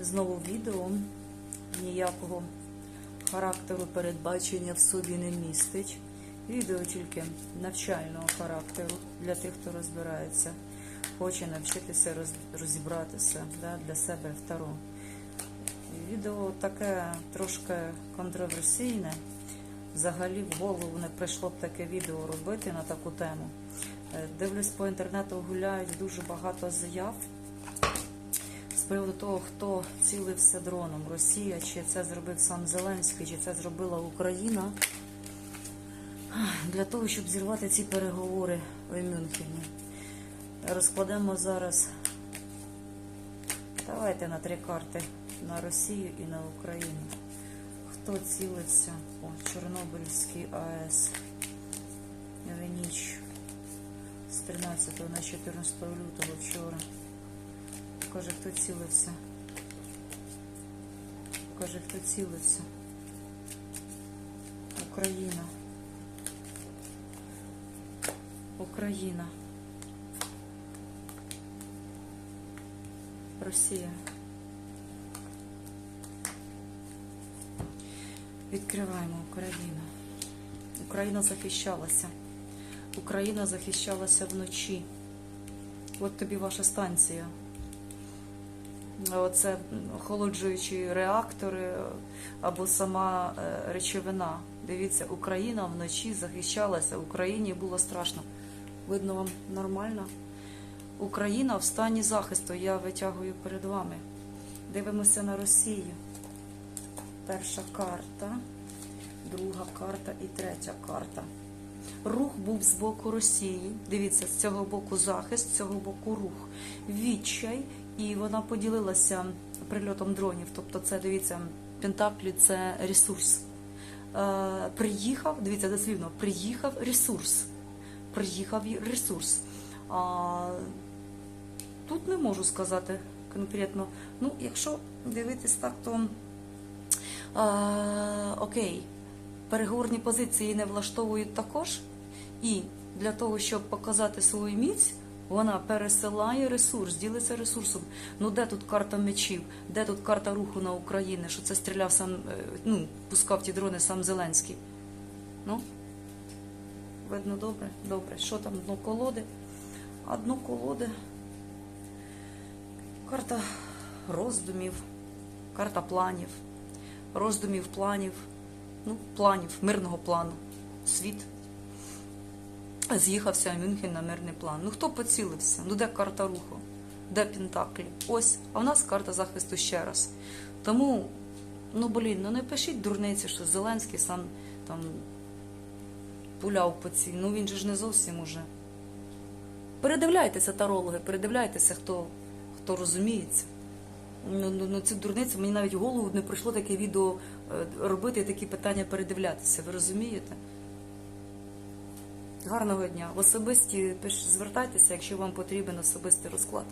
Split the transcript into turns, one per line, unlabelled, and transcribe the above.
Знову відео ніякого характеру передбачення в собі не містить. Відео тільки навчального характеру для тих, хто розбирається, хоче навчитися роз- розібратися да, для себе в таро. Відео таке трошки контроверсійне. Взагалі в голову не прийшло б таке відео робити на таку тему. Е, Дивлюсь по інтернету гуляють дуже багато заяв приводу того, хто цілився дроном. Росія, чи це зробив сам Зеленський, чи це зробила Україна. Для того, щоб зірвати ці переговори у Мюнхені. Розкладемо зараз. Давайте на три карти на Росію і на Україну. Хто цілився? О, Чорнобильський АЕС. В ніч з 13 на 14 лютого вчора. Каже, хто цілився. Каже, хто цілився. Україна. Україна. Росія. Відкриваємо Україну. Україна захищалася. Україна захищалася вночі. От тобі ваша станція. Оце охолоджуючі реактори або сама е, речовина. Дивіться, Україна вночі захищалася, Україні було страшно. Видно вам нормально? Україна в стані захисту. Я витягую перед вами. Дивимося на Росію. Перша карта, друга карта і третя карта. Рух був з боку Росії. Дивіться, з цього боку захист, з цього боку рух. Відчай, і вона поділилася прильотом дронів. Тобто, це дивіться, Пентаклі це ресурс. Е, приїхав, дивіться, дослівно, приїхав ресурс. Приїхав ресурс. А, тут не можу сказати конкретно. Ну, якщо дивитись так, то а, окей, переговорні позиції не влаштовують також. І для того, щоб показати свою міць, вона пересилає ресурс, ділиться ресурсом. Ну де тут карта мечів, де тут карта руху на Україну, що це стріляв сам, е, ну, пускав ті дрони сам Зеленський. Ну, видно добре? Добре. Що там дно колоди? А дно колоди. Карта роздумів, карта планів, роздумів планів, ну, планів, мирного плану. Світ. З'їхався Мюнхен на мирний план. Ну хто поцілився? Ну де карта руху? Де Пентаклі? Ось. А в нас карта захисту ще раз. Тому, ну блін, ну не пишіть дурниці, що Зеленський сам там пуляв по цій. Ну він же ж не зовсім уже. Передивляйтеся тарологи, передивляйтеся, хто, хто розуміється. Ну, ну, ну ці дурниці, мені навіть в голову не прийшло таке відео е, робити такі питання передивлятися. Ви розумієте? Гарного дня. В особисті звертайтеся, якщо вам потрібен особистий розклад.